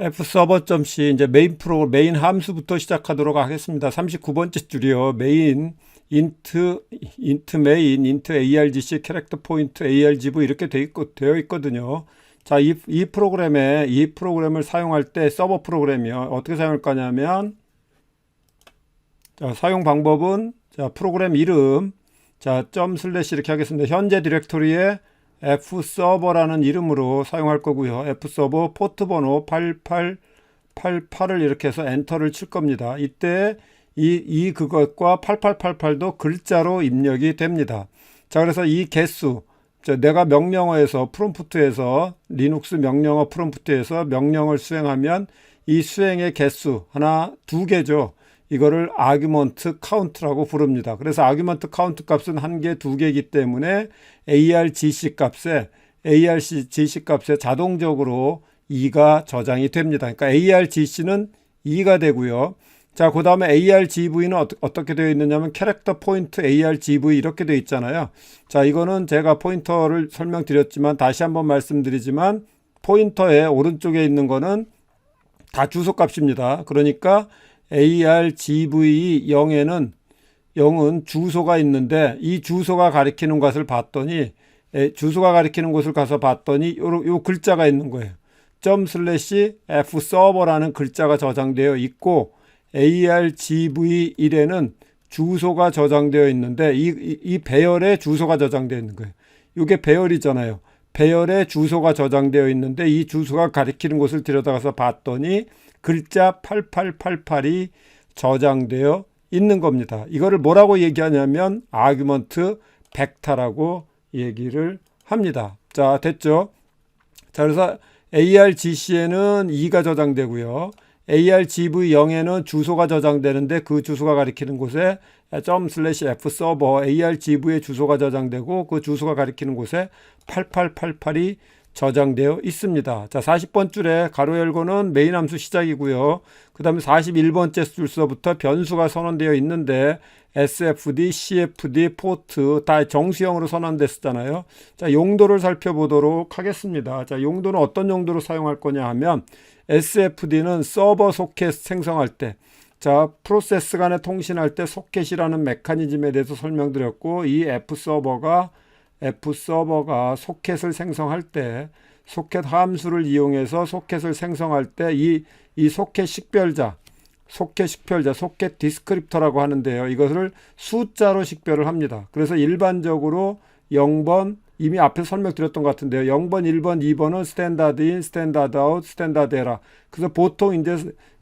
fserver.c 이제 메인 프로 메인 함수부터 시작하도록 하겠습니다. 39번째 줄이요. 메인 int int int argc 캐릭터 포인트 argv 이렇게 돼 있고 되어 있거든요. 자, 이, 이 프로그램에 이 프로그램을 사용할 때 서버 프로그램이요. 어떻게 사용할 거냐면 자, 사용 방법은 자, 프로그램 이름 자, 점 슬래시 이렇게 하겠습니다. 현재 디렉토리에 fserver라는 이름으로 사용할 거고요. fserver 포트 번호 8888을 이렇게 해서 엔터를 칠 겁니다. 이때 이, 이 그것과 8888도 글자로 입력이 됩니다. 자, 그래서 이 개수, 저 내가 명령어에서 프롬프트에서 리눅스 명령어 프롬프트에서 명령을 수행하면 이 수행의 개수 하나 두 개죠. 이거를 아규먼트 카운트라고 부릅니다. 그래서 아규먼트 카운트 값은 한 개, 두 개이기 때문에 argc 값에 argc 값에 자동적으로 2가 저장이 됩니다. 그러니까 argc는 2가 되고요. 자, 그 다음에 argv는 어, 어떻게 되어 있느냐면 캐릭터 포인트 argv 이렇게 되어 있잖아요. 자, 이거는 제가 포인터를 설명드렸지만 다시 한번 말씀드리지만 포인터의 오른쪽에 있는 거는 다 주소 값입니다. 그러니까 argv0에는 0은 주소가 있는데 이 주소가 가리키는 것을 봤더니 에, 주소가 가리키는 곳을 가서 봤더니 요, 요 글자가 있는 거예요. 점 슬래시 f 서버라는 글자가 저장되어 있고 argv1에는 주소가 저장되어 있는데 이, 이, 이 배열에 주소가 저장되어 있는 거예요. 이게 배열이잖아요. 배열에 주소가 저장되어 있는데 이 주소가 가리키는 곳을 들여다가서 봤더니 글자 8888이 저장되어 있는 겁니다. 이거를 뭐라고 얘기하냐면 아규먼트 벡터라고 얘기를 합니다. 자, 됐죠? 자, 그래서 argc에는 2가 저장되고요. argv0에는 주소가 저장되는데 그 주소가 가리키는 곳에 점 슬래시 f 서버 argv의 주소가 저장되고 그 주소가 가리키는 곳에 8888이 저장되어 있습니다. 자, 40번 줄에 가로 열고는 메인 함수 시작이고요. 그 다음에 41번째 줄서부터 변수가 선언되어 있는데 SFD, CFD, 포트 다 정수형으로 선언됐었잖아요. 자, 용도를 살펴보도록 하겠습니다. 자, 용도는 어떤 용도로 사용할 거냐 하면 SFD는 서버 소켓 생성할 때 자, 프로세스 간에 통신할 때 소켓이라는 메커니즘에 대해서 설명드렸고 이 F 서버가 F 서버가 소켓을 생성할 때 소켓 함수를 이용해서 소켓을 생성할 때 이 이 소켓 식별자 소켓 식별자 소켓 디스크립터라고 하는데요. 이것을 숫자로 식별을 합니다. 그래서 일반적으로 0번 이미 앞에 설명드렸던 것 같은데요. 0번, 1번, 2번은 스탠다드 인, 스탠다드 아웃, 스탠다드 에라. 그래서 보통 이제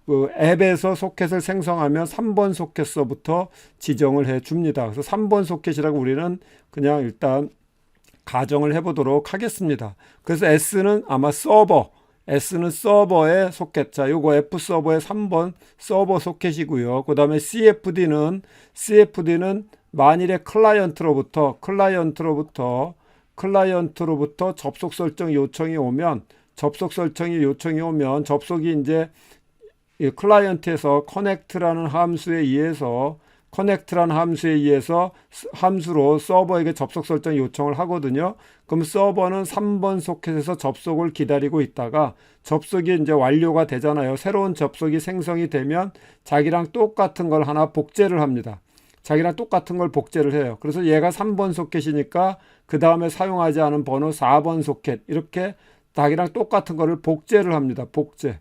그 앱에서 소켓을 생성하면 3번 소켓서부터 지정을 해 줍니다. 그래서 3번 소켓이라고 우리는 그냥 일단 가정을 해보도록 하겠습니다. 그래서 S는 아마 서버, S는 소켓. 자, 요거 F 서버의 3번 서버 소켓이고요. 그 다음에 CFD는, CFD는 만일에 클라이언트로부터, 클라이언트로부터, 클라이언트로부터 접속 설정 요청이 오면, 접속 설정이 요청이 오면, 접속이 이제 이 클라이언트에서 커넥트라는 함수에 의해서 커넥트라는 함수에 의해서 함수로 서버에게 접속 설정 요청을 하거든요. 그럼 서버는 3번 소켓에서 접속을 기다리고 있다가 접속이 이제 완료가 되잖아요. 새로운 접속이 생성이 되면 자기랑 똑같은 걸 하나 복제를 합니다. 자기랑 똑같은 걸 복제를 해요. 그래서 얘가 3번 소켓이니까 그 다음에 사용하지 않은 번호 4번 소켓 이렇게 자기랑 똑같은 거를 복제를 합니다. 복제.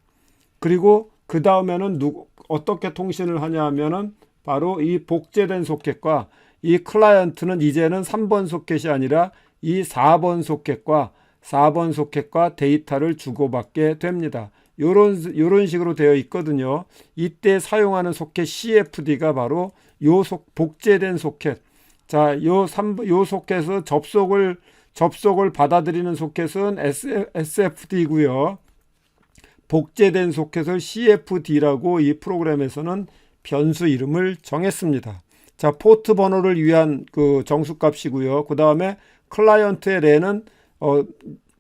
그리고 그 다음에는 누구 어떻게 통신을 하냐 하면은 바로 이 복제된 소켓과 이 클라이언트는 이제는 3번 소켓이 아니라 이 4번 소켓과 4번 소켓과 데이터를 주고받게 됩니다. 요런 요런 식으로 되어 있거든요. 이때 사용하는 소켓 CFD가 바로 요 속, 복제된 소켓. 자, 요 3, 요 소켓은 접속을 접속을 받아들이는 소켓은 SFD고요. 복제된 소켓을 CFD라고 이 프로그램에서는 변수 이름을 정했습니다. 자, 포트 번호를 위한 그 정수값이고요. 그 다음에 클라이언트의 래는 어,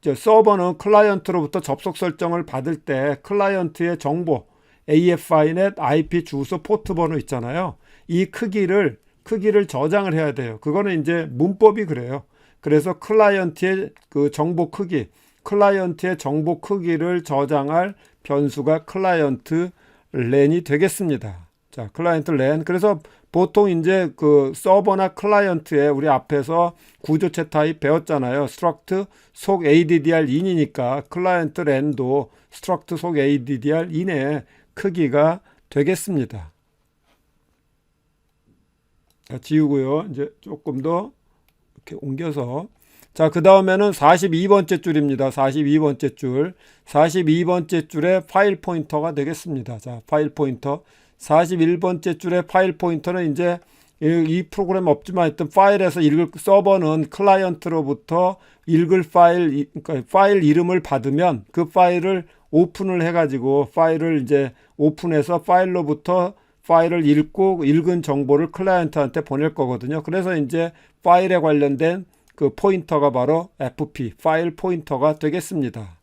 서버는 클라이언트로부터 접속 설정을 받을 때 클라이언트의 정보 AFINet IP 주소 포트 번호 있잖아요. 이 크기를 크기를 저장을 해야 돼요. 그거는 이제 문법이 그래요. 그래서 클라이언트의 그 정보 크기, 클라이언트의 정보 크기를 저장할 변수가 클라이언트 렌이 되겠습니다. 자, 클라이언트 렌. 그래서 보통 이제 그 서버나 클라이언트에 우리 앞에서 구조체 타입 배웠잖아요. struct 속 addr 인이니까 클라이언트 렌도 struct 속 addr 인의 크기가 되겠습니다. 자, 지우고요. 이제 조금 더 이렇게 옮겨서 자, 그 다음에는 42번째 줄입니다. 42번째 줄. 42번째 줄에 파일 포인터가 되겠습니다. 자, 파일 포인터. 41번째 줄에 파일 포인터는 이제 이, 이 프로그램 없지만 하여튼 파일에서 읽을 서버는 클라이언트로부터 읽을 파일 이- 그러니까 파일 이름을 받으면 그 파일을 오픈을 해 가지고 파일을 이제 오픈해서 파일로부터 파일을 읽고 읽은 정보를 클라이언트한테 보낼 거거든요. 그래서 이제 파일에 관련된 그 포인터가 바로 FP 파일 포인터가 되겠습니다.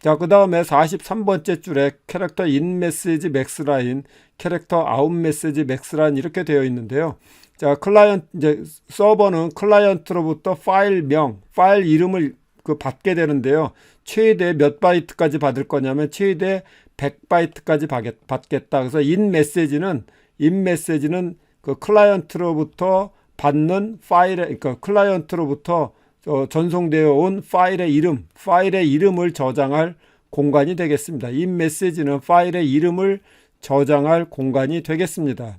자, 그 다음에 43번째 줄에 캐릭터 인 메시지 맥스 라인, 캐릭터 아웃 메시지 맥스 라인 이렇게 되어 있는데요. 자, 클라이언트 이제 서버는 클라이언트로부터 파일명, 파일 이름을 그 받게 되는데요. 최대 몇 바이트까지 받을 거냐면 최대 100바이트까지 받겠다. 그래서 인 메시지는 인 메시지는 그 클라이언트로부터 받는 파일에 그러니까 클라이언트로부터 어, 전송되어 온 파일의 이름, 파일의 이름을 저장할 공간이 되겠습니다. 이 메시지는 파일의 이름을 저장할 공간이 되겠습니다.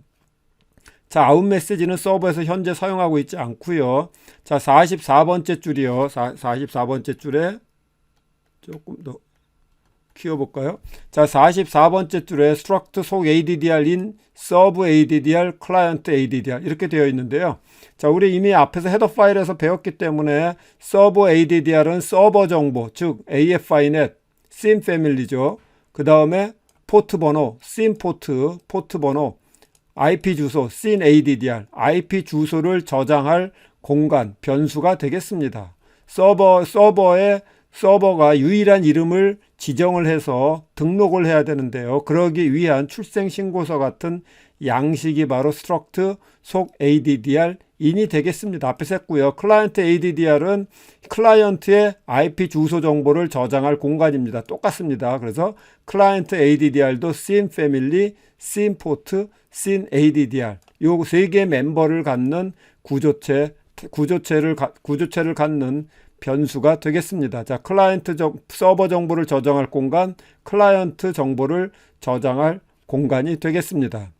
자, 아웃 메시지는 서버에서 현재 사용하고 있지 않고요. 자, 44번째 줄이요. 4, 44번째 줄에 조금 더 키워볼까요? 자, 44번째 줄에 struct 속 addr인 sub addr, client addr 이렇게 되어 있는데요. 자, 우리 이미 앞에서 헤더 파일에서 배웠기 때문에 서버 addr은 서버 정보, 즉 AFInet, SIM 패밀리죠. 그 다음에 포트 번호, SIM 포트, 포트 번호, IP 주소, SIN ADDR, IP 주소를 저장할 공간, 변수가 되겠습니다. 서버, 서버에 서버가 유일한 이름을 지정을 해서 등록을 해야 되는데요. 그러기 위한 출생신고서 같은 양식이 바로 struct 속 addr 인이 되겠습니다. 앞에서 했고요. 클라이언트 addr은 클라이언트의 IP 주소 정보를 저장할 공간입니다. 똑같습니다. 그래서 클라이언트 addr도 SIM 패밀리, SIM 포트, SIN addr 요 세 개의 멤버를 갖는 구조체 구조체를 가- 구조체를 갖는 변수가 되겠습니다. 자, 클라이언트 정, 서버 정보를 저장할 공간, 클라이언트 정보를 저장할 공간이 되겠습니다.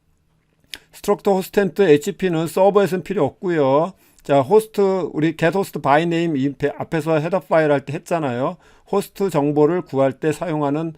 스트럭터 호스텐트 HP는 서버에서는 필요 없고요. 자, 호스트 우리 get host by name 앞에서 헤더 파일 할 때 했잖아요. 호스트 정보를 구할 때 사용하는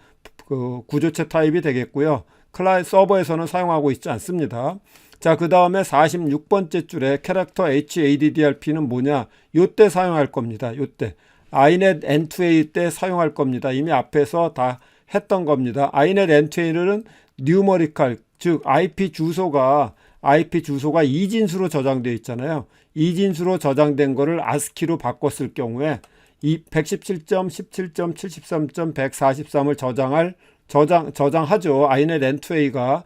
그 구조체 타입이 되겠고요. 클라이 서버에서는 사용하고 있지 않습니다. 자, 그 다음에 46번째 줄에 캐릭터 HADDRP는 뭐냐? 요때 사용할 겁니다. 요때. inet n2a 때 사용할 겁니다. 이미 앞에서 다 했던 겁니다. inet n2a는 뉴머리컬, 즉 IP 주소가 IP 주소가 이진수로 저장되어 있잖아요. 이진수로 저장된 거를 ASCII로 바꿨을 경우에 이 117.17.73.143을 저장할 저장 저장하죠. inet n2a가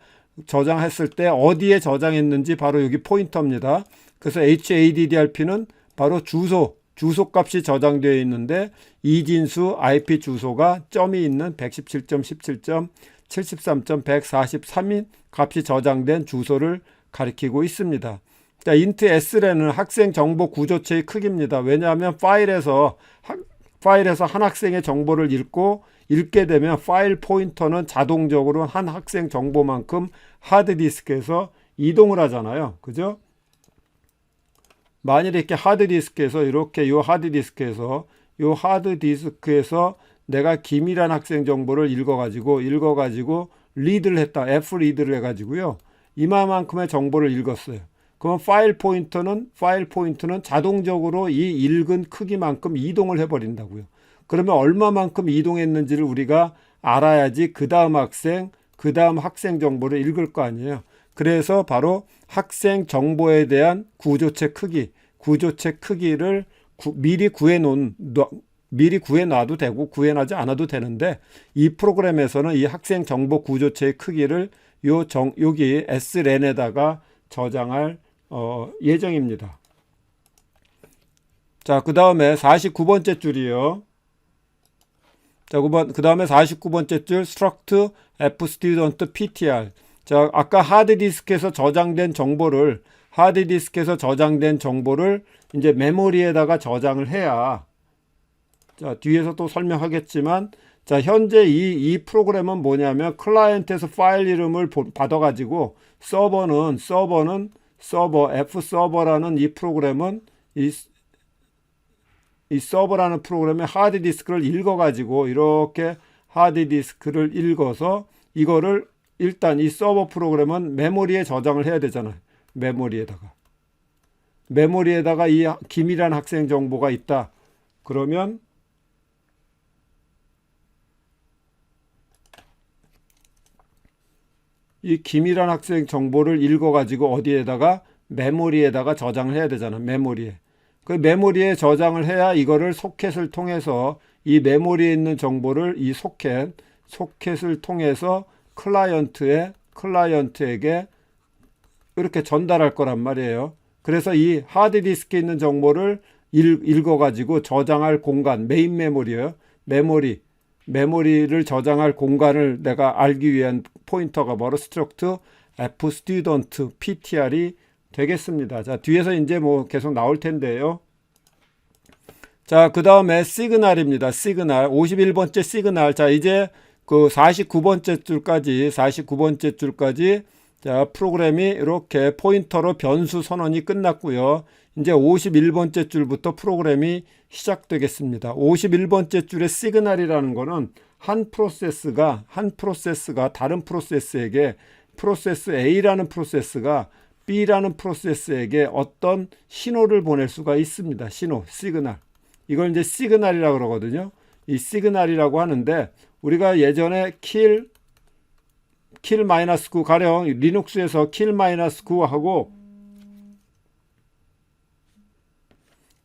저장했을 때 어디에 저장했는지 바로 여기 포인터입니다. 그래서 HADDRP는 바로 주소, 주소 값이 저장되어 있는데 이진수 IP 주소가 점이 있는 117.17.73.143인 값이 저장된 주소를 가리키고 있습니다. 자, int s라는 학생 정보 구조체의 크기입니다. 왜냐하면 파일에서 학- 파일에서 한 학생의 정보를 읽고 읽게 되면 파일 포인터는 자동적으로 한 학생 정보만큼 하드디스크에서 이동을 하잖아요. 그죠? 만일 이렇게 하드디스크에서 이렇게 요 하드디스크에서 요 하드디스크에서 내가 김이란 학생 정보를 읽어가지고 읽어가지고 리드를 했다. F 리드를 해가지고요. 이마만큼의 정보를 읽었어요. 그럼 파일 포인터는 파일 포인터는 자동적으로 이 읽은 크기만큼 이동을 해버린다고요. 그러면 얼마만큼 이동했는지를 우리가 알아야지 그 다음 학생, 그 다음 학생 정보를 읽을 거 아니에요. 그래서 바로 학생 정보에 대한 구조체 크기, 구조체 크기를 구- 미리 구해 놓은 미리 구해 놔도 되고 구해 놔지 않아도 되는데 이 프로그램에서는 이 학생 정보 구조체의 크기를 요 정, 여기 sren에다가 저장할 어, 예정입니다. 자, 그 다음에 49번째 줄이요. 자, 그 다음에 49번째 줄 struct f student ptr. 자, 아까 하드디스크에서 저장된 정보를 하드디스크에서 저장된 정보를 이제 메모리에다가 저장을 해야 자, 뒤에서 또 설명하겠지만 자, 현재 이, 이 프로그램은 뭐냐면 클라이언트에서 파일 이름을 보- 받아 가지고 서버는 서버는 서버 F 서버라는 이 프로그램은 이, 이 서버라는 프로그램의 하드 디스크를 읽어가지고 이렇게 하드 디스크를 읽어서 이거를 일단 이 서버 프로그램은 메모리에 저장을 해야 되잖아요. 메모리에다가 메모리에다가 이 김이란 학생 정보가 있다. 그러면 이 김이란 학생 정보를 읽어가지고 어디에다가 메모리에다가 저장을 해야 되잖아. 메모리에. 그 메모리에 저장을 해야 이거를 소켓을 통해서 이 메모리에 있는 정보를 이 소켓, 소켓을 통해서 클라이언트에, 클라이언트에게 이렇게 전달할 거란 말이에요. 그래서 이 하드디스크에 있는 정보를 읽, 읽어가지고 저장할 공간, 메인 메모리예요. 메모리, 메모리를 저장할 공간을 내가 알기 위한 포인터가 바로 struct f student ptr이 되겠습니다. 자, 뒤에서 이제 뭐 계속 나올 텐데요. 자, 그 다음에 시그널입니다. 시그널. 51번째 시그널. 자, 이제 그 49번째 줄까지, 49번째 줄까지 자, 프로그램이 이렇게 포인터로 변수 선언이 끝났고요. 이제 51번째 줄부터 프로그램이 시작되겠습니다. 51번째 줄의 시그널이라는 거는 한 프로세스가 한 프로세스가 다른 프로세스에게 프로세스 A라는 프로세스가 B라는 프로세스에게 어떤 신호를 보낼 수가 있습니다. 신호, 시그널. 이걸 이제 시그널이라고 그러거든요. 이 시그널이라고 하는데 우리가 예전에 킬, 킬 마이너스 9 가령 리눅스에서 킬 마이너스 9하고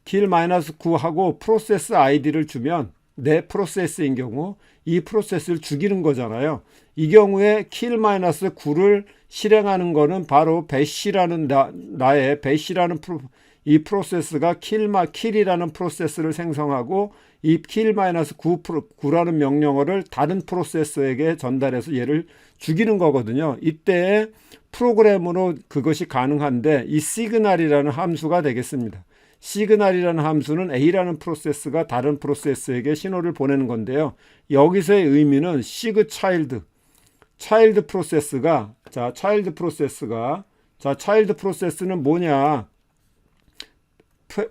킬 마이너스 9하고 프로세스 아이디를 주면 내 프로세스인 경우 이 프로세스를 죽이는 거잖아요. 이 경우에 킬 마이너스 9를 실행하는 거는 바로 배시라는 나, 나의 배시라는 프로, 이 프로세스가 킬마 킬이라는 프로세스를 생성하고 이 킬 마이너스 9 9라는 명령어를 다른 프로세스에게 전달해서 얘를 죽이는 거거든요. 이때 프로그램으로 그것이 가능한데 이 시그널이라는 함수가 되겠습니다. 시그널이라는 함수는 A라는 프로세스가 다른 프로세스에게 신호를 보내는 건데요. 여기서의 의미는 시그 차일드, 차일드 프로세스가 자, 차일드 프로세스가 자, 차일드 프로세스는 뭐냐?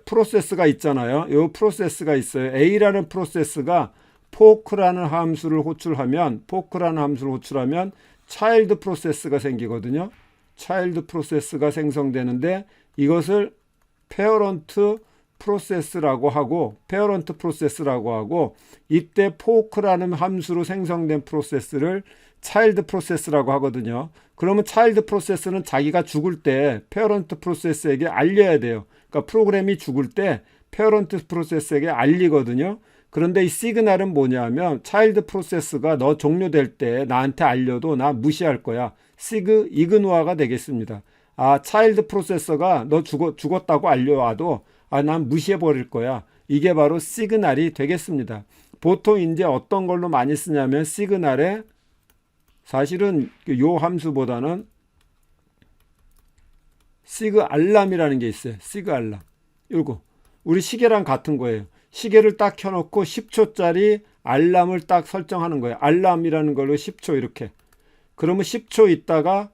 프로세스가 있잖아요. 이 프로세스가 있어요. A라는 프로세스가 포크라는 함수를 호출하면 포크라는 함수를 호출하면 차일드 프로세스가 생기거든요. 차일드 프로세스가 생성되는데 이것을 페어런트 프로세스라고 하고 페어런트 프로세스라고 하고 이때 포크라는 함수로 생성된 프로세스를 차일드 프로세스라고 하거든요. 그러면 차일드 프로세스는 자기가 죽을 때 페어런트 프로세스에게 알려야 돼요. 그러니까 프로그램이 죽을 때 페어런트 프로세스에게 알리거든요. 그런데 이 시그널은 뭐냐면 차일드 프로세스가 너 종료될 때 나한테 알려도 나 무시할 거야. 시그 이그노아가 되겠습니다. 아, 차일드 프로세서가 너 죽었, 죽었다고 알려와도 아, 난 무시해 버릴 거야. 이게 바로 시그널이 되겠습니다. 보통 이제 어떤 걸로 많이 쓰냐면 시그널에 사실은 요 함수보다는 시그 알람이라는 게 있어요. 시그 알람. 요거. 우리 시계랑 같은 거예요. 시계를 딱 켜놓고 10초짜리 알람을 딱 설정하는 거예요. 알람이라는 걸로 10초 이렇게. 그러면 10초 있다가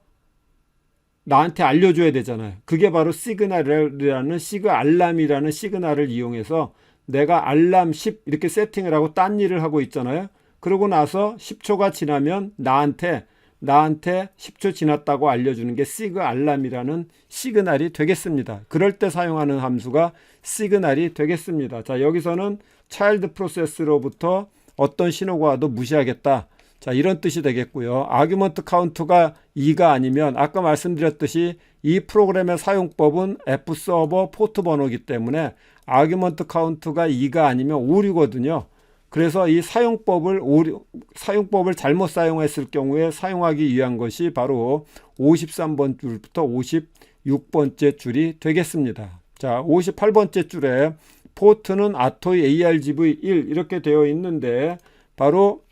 나한테 알려줘야 되잖아요. 그게 바로 시그널이라는 시그 알람이라는 시그널을 이용해서 내가 알람 10 이렇게 세팅을 하고 딴 일을 하고 있잖아요. 그러고 나서 10초가 지나면 나한테 나한테 10초 지났다고 알려주는 게 시그 알람이라는 시그널이 되겠습니다. 그럴 때 사용하는 함수가 시그널이 되겠습니다. 자, 여기서는 차일드 프로세스로부터 어떤 신호가 와도 무시하겠다. 자, 이런 뜻이 되겠고요. 아규먼트 카운트가 2가 아니면 아까 말씀드렸듯이 이 프로그램의 사용법은 F 서버 포트 번호이기 때문에 아규먼트 카운트가 2가 아니면 오류거든요. 그래서 이 사용법을 오류, 사용법을 잘못 사용했을 경우에 사용하기 위한 것이 바로 53번 줄부터 56번째 줄이 되겠습니다. 자, 58번째 줄에 포트는 아토이 ARGV1 이렇게 되어 있는데 바로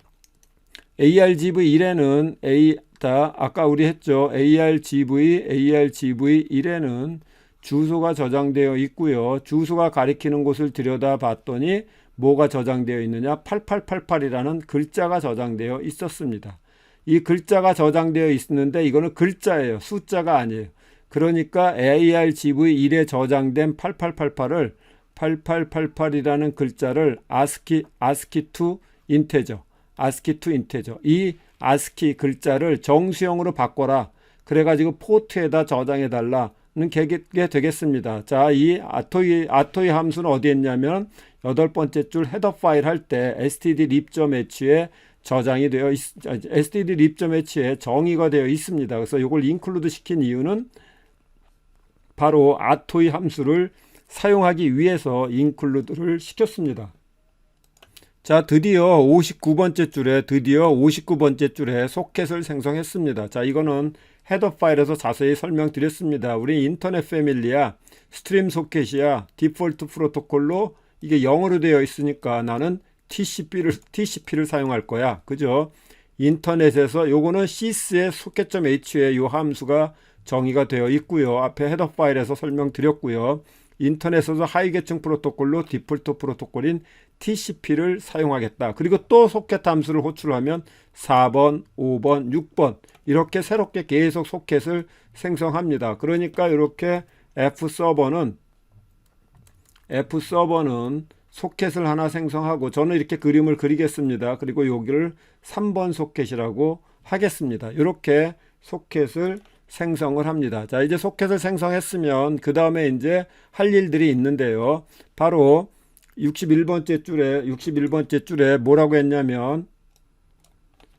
ARGV1에는 A 자, 아까 우리 했죠. ARGV, ARGV1에는 주소가 저장되어 있고요. 주소가 가리키는 곳을 들여다 봤더니 뭐가 저장되어 있느냐? 8888이라는 글자가 저장되어 있었습니다. 이 글자가 저장되어 있는데 이거는 글자예요. 숫자가 아니에요. 그러니까 ARGV1에 저장된 8888을 8888이라는 글자를 ASCII, ASCII to 인테저, ASCII to 인테저. 이 ASCII 글자를 정수형으로 바꿔라. 그래가지고 포트에다 저장해 달라는 게 되겠습니다. 자, 이 아토이 아토이 함수는 어디에 있냐면 여덟 번째 줄 헤더 파일 할 때 std lib.h에 저장이 되어 있, std lib.h에 정의가 되어 있습니다. 그래서 이걸 인클루드 시킨 이유는 바로 아토이 함수를 사용하기 위해서 인클루드를 시켰습니다. 자, 드디어 59번째 줄에 드디어 59번째 줄에 소켓을 생성했습니다. 자, 이거는 헤더 파일에서 자세히 설명드렸습니다. 우리 인터넷 패밀리야 스트림 소켓이야 디폴트 프로토콜로 이게 0으로 되어 있으니까 나는 TCP를 TCP를 사용할 거야. 그죠? 인터넷에서 요거는 sys의 socket.h에 요 함수가 정의가 되어 있고요. 앞에 헤더 파일에서 설명드렸고요. 인터넷에서 하위 계층 프로토콜로 디폴트 프로토콜인 TCP를 사용하겠다. 그리고 또 소켓 함수를 호출하면 4번, 5번, 6번 이렇게 새롭게 계속 소켓을 생성합니다. 그러니까 이렇게 F 서버는 F 서버는 소켓을 하나 생성하고 저는 이렇게 그림을 그리겠습니다. 그리고 여기를 3번 소켓이라고 하겠습니다. 이렇게 소켓을 생성을 합니다. 자, 이제 소켓을 생성했으면 그 다음에 이제 할 일들이 있는데요. 바로 61번째 줄에 61번째 줄에 뭐라고 했냐면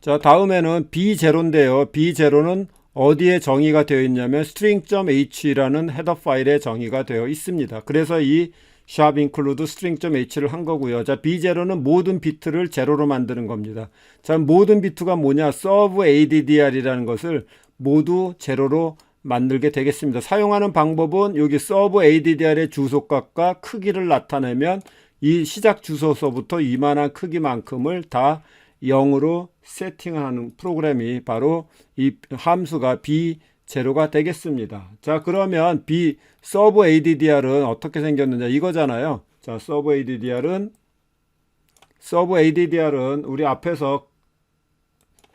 자, 다음에는 B0인데요. B0는 어디에 정의가 되어 있냐면 string.h라는 헤더 파일에 정의가 되어 있습니다. 그래서 이 sharp include string.h를 한 거고요. 자, B0는 모든 비트를 제로로 만드는 겁니다. 자, 모든 비트가 뭐냐? serve addr이라는 것을 모두 제로로 만들게 되겠습니다. 사용하는 방법은 여기 serve addr의 주소값과 크기를 나타내면 이 시작 주소서부터 이만한 크기만큼을 다 0으로 세팅하는 프로그램이 바로 이 함수가 b 제로가 되겠습니다. 자, 그러면 b 서브 addr은 어떻게 생겼느냐 이거잖아요. 자, 서브 addr은 서브 addr은 우리 앞에서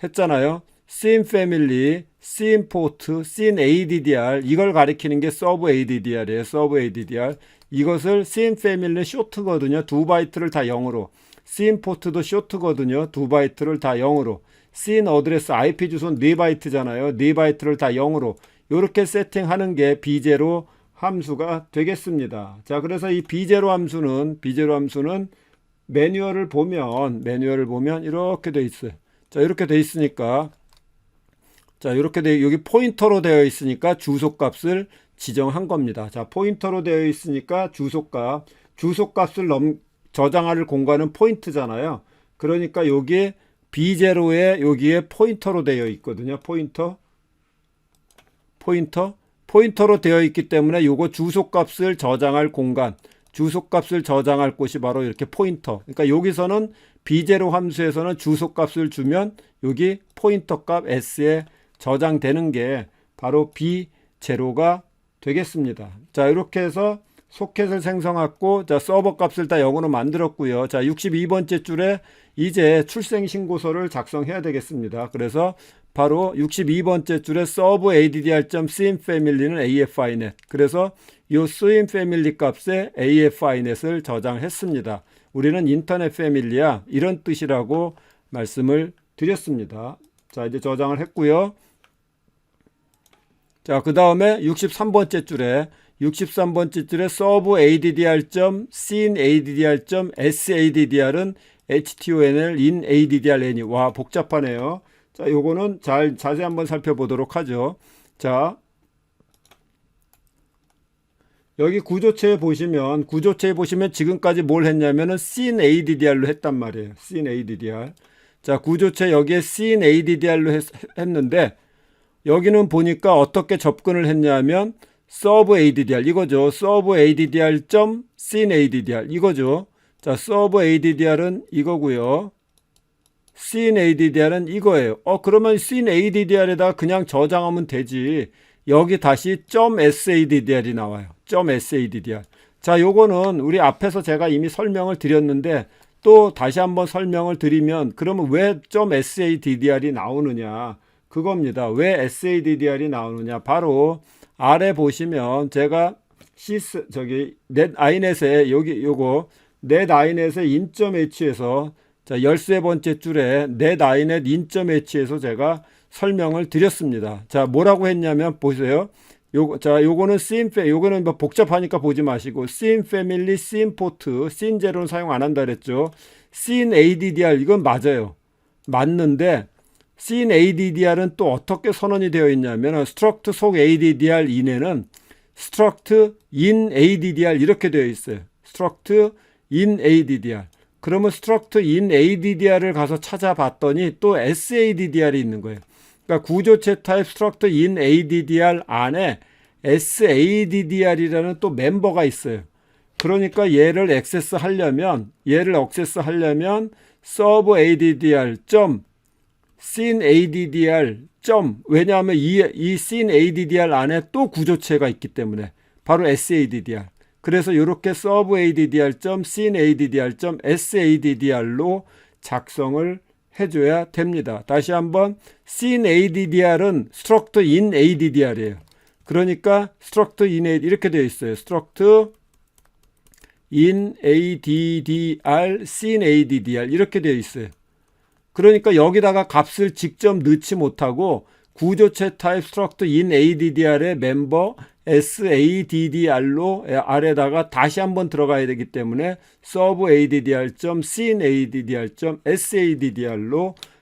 했잖아요. scene family, scene port, scene addr 이걸 가리키는 게 서브 addr이에요. 서브 addr 이것을 scene family는 쇼트거든요. 두 바이트를 다 0으로 scene port도 쇼트거든요. 두 바이트를 다 0으로 scene 어드레스 IP 주소는 4바이트잖아요. 4바이트를 다 0으로 이렇게 세팅하는 게 B0 함수가 되겠습니다. 자, 그래서 이 B0 함수는 B0 함수는 매뉴얼을 보면 매뉴얼을 보면 이렇게 돼 있어요. 자, 이렇게 돼 있으니까 자, 이렇게 돼 여기 포인터로 되어 있으니까 주소값을 지정한 겁니다. 자, 포인터로 되어 있으니까 주소값 주소값을 넘 저장할 공간은 포인트잖아요. 그러니까 여기에 B0에 여기에 포인터로 되어 있거든요. 포인터 포인터 포인터로 되어 있기 때문에 요거 주소값을 저장할 공간 주소값을 저장할 곳이 바로 이렇게 포인터. 그러니까 여기서는 B0 함수에서는 주소값을 주면 여기 포인터 값 S에 저장되는 게 바로 B0가 되겠습니다. 자, 이렇게 해서 소켓을 생성했고, 자, 서버 값을 다 0으로 만들었고요. 자, 62번째 줄에 이제 출생 신고서를 작성해야 되겠습니다. 그래서 바로 62번째 줄에 serve addr.cmfamily는 AFInet. 그래서 이 cmfamily 값에 AFInet을 저장했습니다. 우리는 인터넷 패밀리야 이런 뜻이라고 말씀을 드렸습니다. 자, 이제 저장을 했고요. 자, 그 다음에 63번째 줄에 63번째 줄에 serve addr.scene addr.saddr은 htonl in addrn이 와 복잡하네요. 자, 요거는 잘 자세히 한번 살펴보도록 하죠. 자, 여기 구조체에 보시면 구조체에 보시면 지금까지 뭘 했냐면은 scene addr로 했단 말이에요. scene addr. 자, 구조체 여기에 scene addr로 했, 했는데 여기는 보니까 어떻게 접근을 했냐면 serve addr 이거죠. serve addr.scene addr 이거죠. 자, serve addr은 이거고요. CNADDR은 이거예요. 어 그러면 CNADDR에다 그냥 저장하면 되지. 여기 다시 .SADDR이 나와요. .SADDR. 자, 요거는 우리 앞에서 제가 이미 설명을 드렸는데 또 다시 한번 설명을 드리면 그러면 왜 .SADDR이 나오느냐? 그겁니다. 왜 SADDR이 나오느냐? 바로 아래 보시면 제가 시스 저기 넷 아이넷에 여기 요거 넷 아이넷의 인점 H에서 자 13번째 줄에 넷 아이넷 인점 H에서 제가 설명을 드렸습니다. 자, 뭐라고 했냐면 보세요. 요거 자, 요거는 씬 패 요거는 뭐 복잡하니까 보지 마시고 씬 패밀리 씬 포트 씬 제로는 사용 안 한다 그랬죠. 씬 ADDR 이건 맞아요. 맞는데 씬 ADDR은 또 어떻게 선언이 되어 있냐면 스트럭트 속 ADDR 이내는 스트럭트 in ADDR 이렇게 되어 있어요. 스트럭트 in ADDR. 그러면 스트럭트 in ADDR을 가서 찾아봤더니 또 SADDR이 있는 거예요. 그러니까 구조체 타입 스트럭트 in ADDR 안에 SADDR이라는 또 멤버가 있어요. 그러니까 얘를 액세스 하려면 얘를 액세스 하려면 serve ADDR 점 scene ADDR 점 왜냐하면 이, 이 scene ADDR 안에 또 구조체가 있기 때문에 바로 SADDR 그래서 이렇게 serve ADDR 점 scene ADDR 점 SADDR로 작성을 해줘야 됩니다. 다시 한번 scene ADDR은 struct in ADDR이에요. 그러니까 struct in ADDR 이렇게 되어 있어요. struct in ADDR, scene ADDR 이렇게 되어 있어요. 그러니까 여기다가 값을 직접 넣지 못하고 구조체 타입 struct in ADDR의 멤버 SADDR로 아래다가 다시 한번 들어가야 되기 때문에 serve ADDR.scene ADDR.saddr로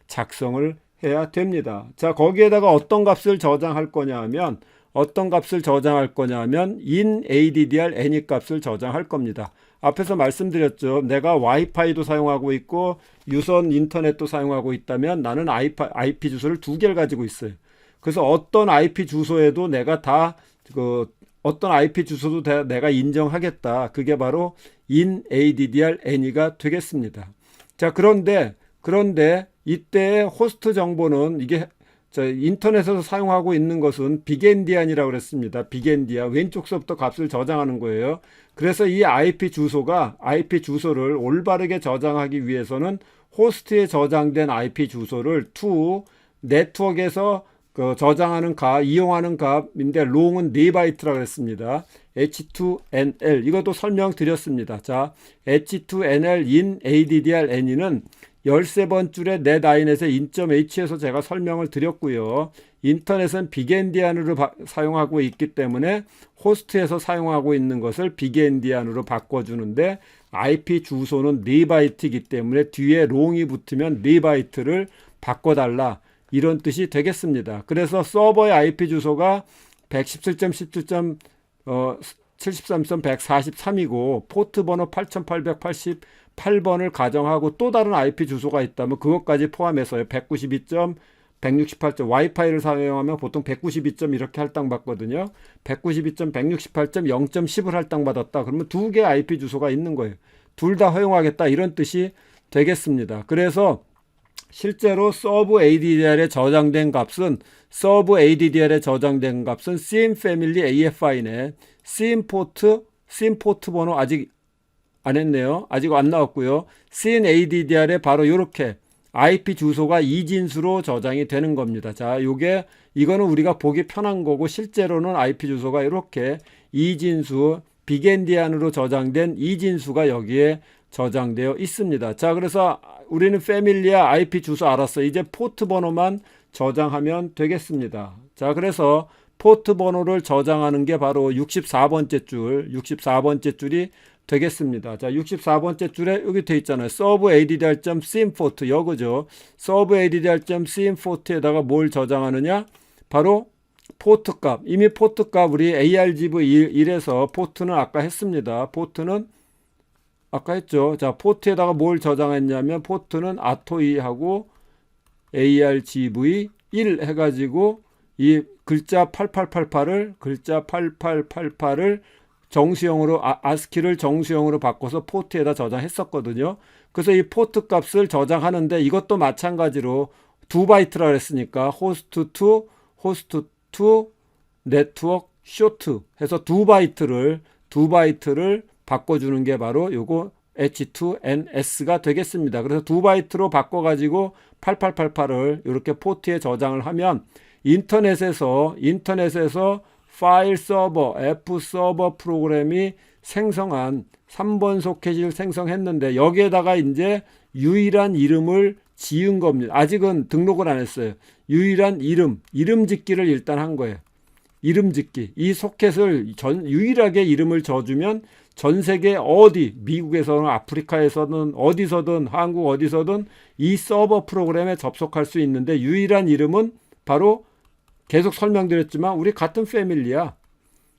작성을 해야 됩니다. 자, 거기에다가 어떤 값을 저장할 거냐 하면 어떤 값을 저장할 거냐 하면 in ADDR any 값을 저장할 겁니다. 앞에서 말씀드렸죠. 내가 와이파이도 사용하고 있고 유선 인터넷도 사용하고 있다면 나는 IP 주소를 두 개를 가지고 있어요. 그래서 어떤 IP 주소에도 내가 다 그 어떤 IP 주소도 다 내가 인정하겠다. 그게 바로 in ADDR any가 되겠습니다. 자, 그런데 그런데 이때 호스트 정보는 이게 저 인터넷에서 사용하고 있는 것은 빅엔디안이라고 그랬습니다. 빅엔디안 왼쪽서부터 값을 저장하는 거예요. 그래서 이 IP 주소가 IP 주소를 올바르게 저장하기 위해서는 호스트에 저장된 IP 주소를 to 네트워크에서 그 저장하는 값, 이용하는 값인데 롱은 4바이트라고 그랬습니다. H2NL 이것도 설명드렸습니다. 자, H2NL in ADDR any는 13번 줄에 넷아이넷의 인점 H에서 제가 설명을 드렸고요. 인터넷은 빅엔디안으로 사용하고 있기 때문에 호스트에서 사용하고 있는 것을 빅엔디안으로 바꿔주는데 IP 주소는 4바이트이기 때문에 뒤에 롱이 붙으면 4바이트를 바꿔달라. 이런 뜻이 되겠습니다. 그래서 서버의 IP 주소가 117.17. 어, 73.143이고 포트 번호 8888번을 가정하고 또 다른 IP 주소가 있다면 그것까지 포함해서요. 192. 168점 와이파이를 사용하면 보통 192점 이렇게 할당받거든요. 192점 168점 0.10을 할당받았다. 그러면 두 개 IP 주소가 있는 거예요. 둘 다 허용하겠다 이런 뜻이 되겠습니다. 그래서 실제로 서브 ADDR에 저장된 값은 서브 ADDR에 저장된 값은 CM 패밀리 AFI네. CM 포트 CM 포트 번호 아직 안 했네요. 아직 안 나왔고요. CN ADDR에 바로 이렇게 IP 주소가 이진수로 저장이 되는 겁니다. 자, 요게 이거는 우리가 보기 편한 거고 실제로는 IP 주소가 이렇게 이진수 빅엔디안으로 저장된 이진수가 여기에 저장되어 있습니다. 자, 그래서 우리는 패밀리아 IP 주소 알았어. 이제 포트 번호만 저장하면 되겠습니다. 자, 그래서 포트 번호를 저장하는 게 바로 64번째 줄, 64번째 줄이 되겠습니다. 자, 64번째 줄에 여기 돼 있잖아요. serve addr.simport 여거죠. serve addr.simpport에다가 뭘 저장하느냐? 바로 포트 값. 이미 포트 값 우리 argv1에서 포트는 아까 했습니다. 포트는 아까 했죠. 자, 포트에다가 뭘 저장했냐면 포트는 아토이하고 argv1 해가지고 이 글자 8888을 글자 8888을 정수형으로 아, 아스키를 정수형으로 바꿔서 포트에다 저장했었거든요. 그래서 이 포트 값을 저장하는데 이것도 마찬가지로 두 바이트라 그랬으니까 호스트 투 호스트 투 네트워크 쇼트 해서 두 바이트를 두 바이트를 바꿔주는 게 바로 요거 H2NS가 되겠습니다. 그래서 두 바이트로 바꿔가지고 8888을 이렇게 포트에 저장을 하면 인터넷에서 인터넷에서 파일 서버, F 서버 프로그램이 생성한 3번 소켓을 생성했는데 여기에다가 이제 유일한 이름을 지은 겁니다. 아직은 등록을 안 했어요. 유일한 이름, 이름 짓기를 일단 한 거예요. 이름 짓기. 이 소켓을 전 유일하게 이름을 줘주면 전 세계 어디, 미국에서는 아프리카에서는 어디서든 한국 어디서든 이 서버 프로그램에 접속할 수 있는데 유일한 이름은 바로 계속 설명드렸지만 우리 같은 패밀리야.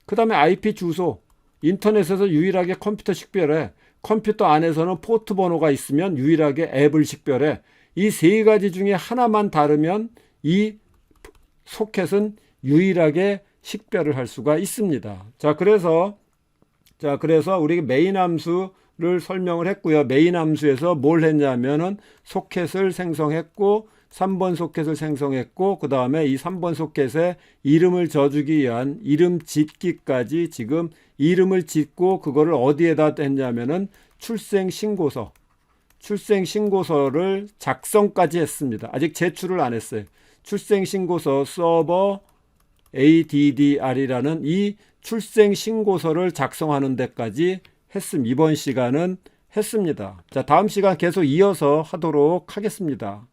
그 다음에 IP 주소. 인터넷에서 유일하게 컴퓨터 식별해. 컴퓨터 안에서는 포트 번호가 있으면 유일하게 앱을 식별해. 이 세 가지 중에 하나만 다르면 이 소켓은 유일하게 식별을 할 수가 있습니다. 자, 그래서 자, 그래서 우리 메인 함수를 설명을 했고요. 메인 함수에서 뭘 했냐면은 소켓을 생성했고 3번 소켓을 생성했고 그 다음에 이 3번 소켓에 이름을 줘주기 위한 이름 짓기까지 지금 이름을 짓고 그거를 어디에다 했냐면은 출생 신고서 출생 신고서를 작성까지 했습니다. 아직 제출을 안 했어요. 출생 신고서 서버 ADDR이라는 이 출생 신고서를 작성하는 데까지 했음. 이번 시간은 했습니다. 자, 다음 시간 계속 이어서 하도록 하겠습니다.